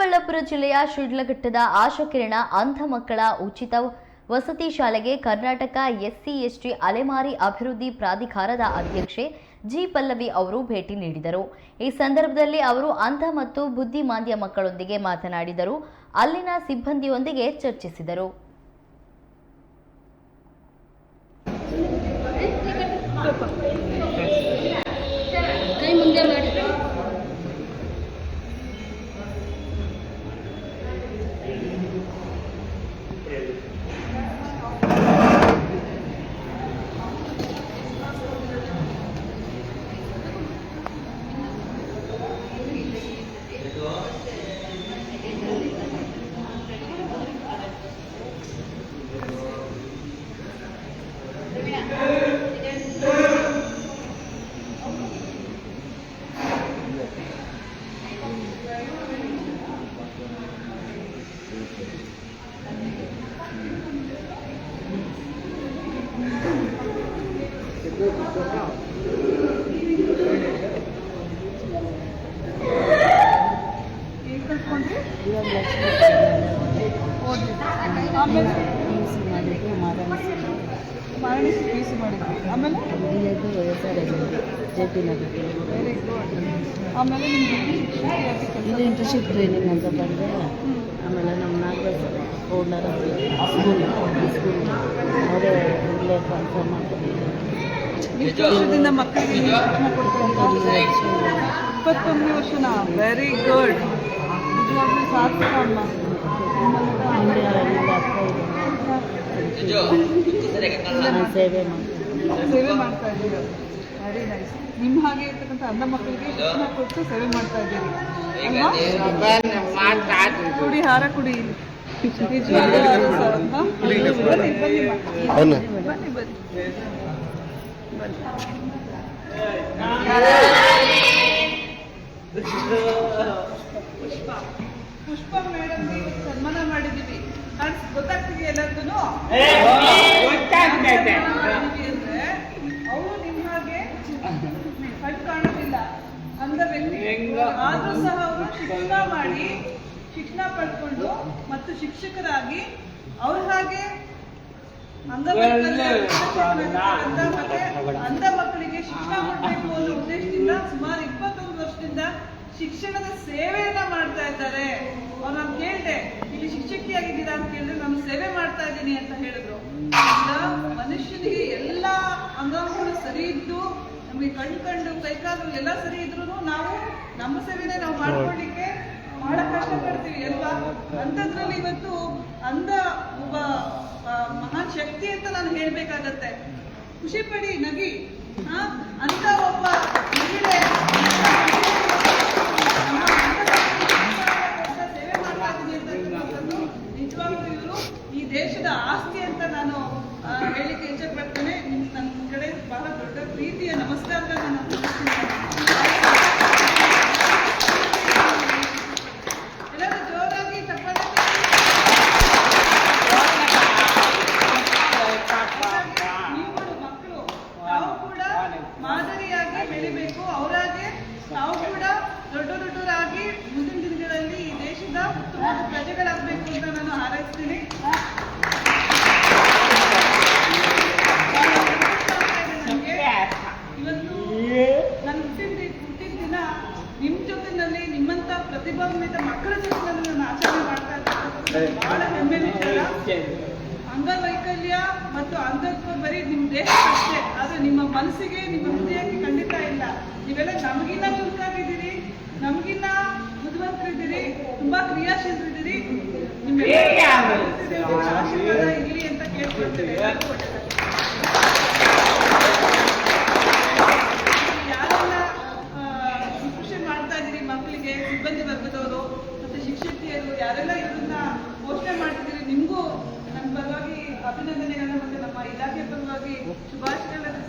ಚಿಕ್ಕಬಳ್ಳಾಪುರ ಜಿಲ್ಲೆಯ ಶಿಡ್ಲಘಟ್ಟದ ಆಶಾಕಿರಣ ಅಂಧ ಮಕ್ಕಳ ಉಚಿತ ವಸತಿ ಶಾಲೆಗೆ ಕರ್ನಾಟಕ ಎಸ್ಸಿ ಎಸ್ಟಿ ಅಲೆಮಾರಿ ಅಭಿವೃದ್ಧಿ ಪ್ರಾಧಿಕಾರದ ಅಧ್ಯಕ್ಷೆ ಜಿ ಪಲ್ಲವಿ ಅವರು ಭೇಟಿ ನೀಡಿದರು. ಈ ಸಂದರ್ಭದಲ್ಲಿ ಅವರು ಅಂಧ ಮತ್ತು ಬುದ್ಧಿಮಾಂದ್ಯ ಮಕ್ಕಳೊಂದಿಗೆ ಮಾತನಾಡಿದರು. ಅಲ್ಲಿನ ಸಿಬ್ಬಂದಿಯೊಂದಿಗೆ ಚರ್ಚಿಸಿದರು. ಆಮೇಲೆ ಮಾರಣಿ ಪಿ ಸಿ ಮಾಡಿದ್ವಿ ಆಮೇಲೆ ವೆರಿ ಗುಡ್ ಆಮೇಲೆ ಇದು ಇಂಟರ್ನ್ಶಿಪ್ ಟ್ರೈನಿಂಗ್ ಅಂತ ಬಂದೆ ಆಮೇಲೆ ನಮ್ಮ ನಾಗರಾಜ್ ಓನರ್ ಸ್ಕೂಲ್ ಸ್ಕೂಲ್ ಅವರೇ ಇಲ್ಲೇ ಕನ್ಫರ್ಮ್ ಮಾಡ್ಕೊಂಡಿದ್ದಾರೆ ಎಷ್ಟು ವರ್ಷದಿಂದ ಮಕ್ಕಳಿಗೆ ಶಿಕ್ಷಣ ಕೊಡ್ತೀರಾ ಇಪ್ಪತ್ತೊಂದನೇ ವರ್ಷನಾ? ವೆರಿ ಗುಡ್ ನಿಜವಾಗ್ಲೂ ಸಾರ್ಥಕ ಅಮ್ಮ. ಸೇವೆ ಮಾಡ್ತಾ ಇದ್ದೀರಾ? ವೆರಿ ನೈಸ್ ನಿಮ್ಮ ಹಾಗೆ ಇರ್ತಕ್ಕಂಥ ಅಂಧ ಮಕ್ಕಳಿಗೆ ಶಿಕ್ಷಣ ಕೊಟ್ಟು ಸೇವೆ ಮಾಡ್ತಾ ಇದ್ದೀರಿ. ಕುಡಿ ಹಾರ ಕುಡಿ? ಬನ್ನಿ ಬನ್ನಿ. ಬನ್ನಿ ಪುಷ್ಪ ಮೇಡಮ್ ಸನ್ಮಾನ ಮಾಡಿದೀವಿ ಗೊತ್ತಾಗ್ತಿದೆ ಎಲ್ಲರಿಗೂ ಅಂದ್ರೆ ಅವರು ನಿಮ್ಮ ಹಾಗೆ ಕಣ್ ಕಾಣೋದಿಲ್ಲ ಅಂಧ ವ್ಯಕ್ತಿ ಆದ್ರೂ ಸಹ ಅವರು ಶಿಕ್ಷಣ ಮಾಡಿ ಶಿಕ್ಷಣ ಪಡ್ಕೊಂಡು ಮತ್ತು ಶಿಕ್ಷಕರಾಗಿ ಅವ್ರ ಹಾಗೆ ಅಂಧ ಮಕ್ಕಳಿಗೆ ಶಿಕ್ಷಣ ಕೊಡಬೇಕು ಅನ್ನೋ ಉದ್ದೇಶದಿಂದ ಸುಮಾರು ಇಪ್ಪತ್ತೊಂದು ವರ್ಷದಿಂದ ಶಿಕ್ಷಣದ ಸೇವೆಯನ್ನ ಮಾಡ್ತಾ ಇದ್ದಾರೆ. ಅವ್ರು ನಾನು ಕೇಳಿದೆ ಇಲ್ಲಿ ಶಿಕ್ಷಕಿಯಾಗಿದ್ದೀರಾ? ಅಂತ ಕೇಳಿದ್ರೆ ನಾನು ಸೇವೆ ಮಾಡ್ತಾ ಇದ್ದೀನಿ ಅಂತ ಹೇಳಿದ್ರು. ಮನುಷ್ಯನಿಗೆ ಎಲ್ಲ ಅಂಗಾಂಗಗಳು ಸರಿ ಇದ್ದು ನಮಗೆ ಕಣ್ ಕಂಡು ಕೈಕಾಲು ಎಲ್ಲ ಸರಿ ಇದ್ರು ನಾವು ನಮ್ಮ ಸೇವೆನೇ ನಾವು ಮಾಡ್ಕೊಳ್ಳಿಕ್ಕೆ ಬಹಳ ಕಷ್ಟ ಪಡ್ತೀವಿ ಅಲ್ವಾ? ಅಂತದ್ರಲ್ಲಿ ಇವತ್ತು ಅಂಧ ಮಹಾನ್ ಶಕ್ತಿ ಅಂತ ನಾನು ಹೇಳ್ಬೇಕಾಗತ್ತೆ. ಖುಷಿ ಪಡಿ ನಗಿ. ಅಂತ ಒಬ್ಬ ಮಹಿಳೆ ನಮ್ಮ ಅಂಧ ಸೇವೆ ಮಾಡ್ತಾ ಇದ್ದೀನಿ ಅಂತಕ್ಕಂಥದ್ದು ನಿಜವಾಗ್ಲೂ ಇವರು ಈ ದೇಶದ ಆಸ್ತಿ ಅಂತ ನಾನು ಆ, ಹೇಳಿಕ್ಕೆ ಇಚ್ಛೆ ಪಡ್ತೇನೆ ನಿಮ್ ನನ್ನ ಕಡೆ ಬಹಳ ದೊಡ್ಡ ಪ್ರೀತಿಯ ನಮಸ್ಕಾರಗಳನ್ನ ನಾನು ತಿಳಿಸ್ತೀನಿ. ಎಲ್ಲರೂ ಜೋರಾಗಿ ಚಪ್ಪಾಳೆ ನೀವುಗಳು ಮಕ್ಕಳು ತಾವು ಕೂಡ ಮಾದರಿಯಾಗಿ ಬೆಳಿಬೇಕು ಅವರಾಗೆ ನಾವು ಕೂಡ ದೊಡ್ಡ ದೊಡ್ಡವರಾಗಿ ಮುಂದಿನ ದಿನಗಳಲ್ಲಿ ಈ ದೇಶದ ಉತ್ತಮ ಪ್ರಜೆಗಳಾಗಬೇಕು ಅಂತ ನಾನು ಹಾರೈಸ್ತೀನಿ. ಇವತ್ತು ನನ್ನ ಹುಟ್ಟಿದ ಹುಟ್ಟಿದ ದಿನ ನಿಮ್ಮ ಜೊತೆನಲ್ಲಿ ನಿಮ್ಮಂತ ಪ್ರತಿಭಾನ್ವಿತ ಮಕ್ಕಳ ಜೊತೆನಲ್ಲಿ ನಾನು ಆಚರಣೆ ಮಾಡ್ತಾ ಇರ್ತಕ್ಕಂಥದ್ದು ಬಹಳ ಹೆಮ್ಮೆ ವಿಚಾರ. ಅಂಗವೈಕಲ್ಯ ಮತ್ತು ಅಂಧತ್ವ ಬರೀ ನಿಮ್ಮ ಅಷ್ಟೇ ಆದ್ರೆ ನಿಮ್ಮ ಮನಸ್ಸಿಗೆ ನಿಮ್ಮ ಹೃದಯಕ್ಕೆ ಸಿಗ್ತಾ ಇಲ್ಲ. ನೀವೆಲ್ಲ ನಮಗಿನ್ನ ಚುರುಕಾಗಿದ್ದೀರಿ ನಮಗಿನ್ನ ಬುದ್ಧಿವಂತರಿದ್ದೀರಿ ತುಂಬಾ ಕ್ರಿಯಾಶೀಲರಿದ್ದೀರಿ. ಆಶೀರ್ವಾದ ಅಂತ ಕೇಳ್ಕೊಳ್ತೇವೆ ಯಾರೆಲ್ಲ ಕೃಷಿ ಮಾಡ್ತಾ ಇದ್ದೀರಿ ಮಕ್ಕಳಿಗೆ ಸಿಬ್ಬಂದಿ ವರ್ಗದವರು ಮತ್ತೆ ಶಿಕ್ಷಕಿಯರು ಯಾರೆಲ್ಲ ಇದನ್ನ ಘೋಷಣೆ ಮಾಡ್ತಿದ್ದೀರಿ ನಿಮಗೂ ನನ್ನ ಪರವಾಗಿ ಅಭಿನಂದನೆಗಳನ್ನ ಮತ್ತೆ ನಮ್ಮ ಇಲಾಖೆ ಪರವಾಗಿ ಶುಭಾಶಯಗಳನ್ನ